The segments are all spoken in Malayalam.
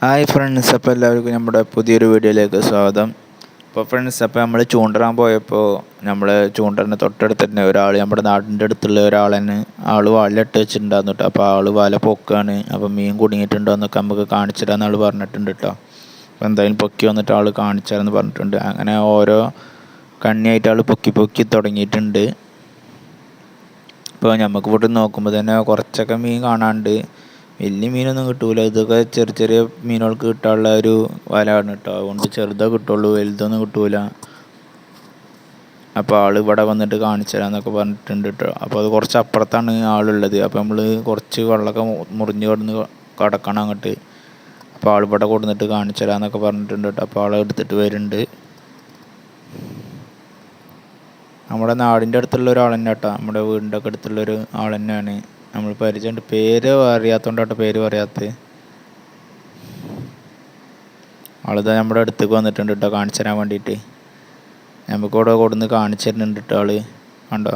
ഹായ് ഫ്രണ്ട്സ് അപ്പോൾ എല്ലാവർക്കും നമ്മുടെ പുതിയൊരു വീഡിയോയിലേക്ക് സ്വാഗതം. അപ്പോൾ ഫ്രണ്ട്സ് അപ്പോൾ നമ്മൾ ചൂണ്ടറാൻ പോയപ്പോൾ നമ്മൾ ചൂണ്ടറിന് തൊട്ടടുത്ത് തന്നെ ഒരാൾ നമ്മുടെ നാടിന്റെ അടുത്തുള്ള ഒരാൾ ആൾ വലയിട്ട് വെച്ചിട്ടുണ്ടായിരുന്നു കേട്ടോ അപ്പോൾ ആൾ വല പൊക്കാണ്. അപ്പോൾ മീൻ കുടുങ്ങിയിട്ടുണ്ടോ എന്നൊക്കെ നമുക്ക് കാണിച്ചു തരാമെന്ന് ആൾ പറഞ്ഞിട്ടുണ്ട് കേട്ടോ അപ്പോൾ എന്തായാലും പൊക്കി വന്നിട്ട് ആൾ കാണിച്ചാലെന്ന് പറഞ്ഞിട്ടുണ്ട്. അങ്ങനെ ഓരോ കണ്ണിയായിട്ട് ആൾ പൊക്കി പൊക്കി തുടങ്ങിയിട്ടുണ്ട്. അപ്പോൾ നമുക്ക് ഇവിടെ നോക്കുമ്പോൾ തന്നെ കുറച്ചൊക്കെ മീൻ കാണാണ്ട് വലിയ മീനൊന്നും കിട്ടൂല. ഇതൊക്കെ ചെറിയ ചെറിയ മീനുകൾക്ക് കിട്ടാനുള്ള ഒരു വലയാണ് കേട്ടോ അതുകൊണ്ട് ചെറുതേ കിട്ടുള്ളൂ വലുതൊന്നും കിട്ടൂല. അപ്പോൾ ആൾ ഇവിടെ വന്നിട്ട് കാണിച്ചു പറഞ്ഞിട്ടുണ്ട് കേട്ടോ അപ്പോൾ അത് കുറച്ച് അപ്പുറത്താണ് ആളുള്ളത്. അപ്പോൾ നമ്മൾ കുറച്ച് വെള്ളമൊക്കെ മുറിഞ്ഞ് കിടന്ന് കിടക്കണം അങ്ങോട്ട്. അപ്പോൾ ആൾ ഇവിടെ കൊടുന്നിട്ട് കാണിച്ചു പറഞ്ഞിട്ടുണ്ട് കേട്ടോ അപ്പോൾ ആളെ എടുത്തിട്ട് വരുന്നുണ്ട്. നമ്മുടെ നാടിന്റെ അടുത്തുള്ള ഒരാൾ തന്നെ കേട്ടോ നമ്മുടെ വീടിന്റെ ഒക്കെ അടുത്തുള്ളൊരു ആൾ തന്നെയാണ് നമ്മൾ പരിചയമുണ്ട്. പേര് അറിയാത്തതുകൊണ്ടാട്ടോ പേര് പറയാത്തത്. ആളിതാ നമ്മുടെ അടുത്തേക്ക് വന്നിട്ടുണ്ട് കേട്ടോ കാണിച്ചു തരാൻ വേണ്ടിയിട്ട്. നമുക്കിവിടെ കൊടുന്ന് കാണിച്ചു തരുന്നുണ്ട് കേട്ടോ ആൾ. കണ്ടോ?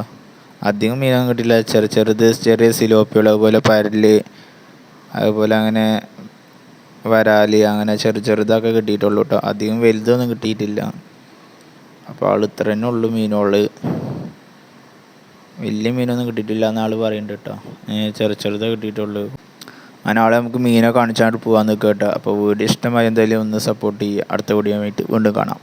അധികം മീനൊന്നും കിട്ടില്ല. ചെറിയ ചെറുത് ചെറിയ സിലോപ്പികൾ അതുപോലെ പരൽ അതുപോലെ അങ്ങനെ വരാൽ അങ്ങനെ ചെറു ചെറുതൊക്കെ കിട്ടിയിട്ടുള്ളൂ കേട്ടോ. അധികം വലുതൊന്നും കിട്ടിയിട്ടില്ല. അപ്പോൾ ആൾ ഇത്ര തന്നെ ഉള്ളു മീനുകൾ വലിയ മീനൊന്നും കിട്ടിയിട്ടില്ല എന്നാൾ പറയുന്നുണ്ട് കേട്ടോ ചെറു ചെറുതേ കിട്ടിയിട്ടുള്ളൂ. അങ്ങനെ ആളെ നമുക്ക് മീനെ കാണിച്ചാണ്ട് നിൽക്കുക കേട്ടോ അപ്പോൾ വീഡിയോ ഇഷ്ടമായി എന്തായാലും ഒന്ന് സപ്പോർട്ട് ചെയ്യുക അടുത്ത വീഡിയോ ആയിട്ട് വീണ്ടും കാണാം.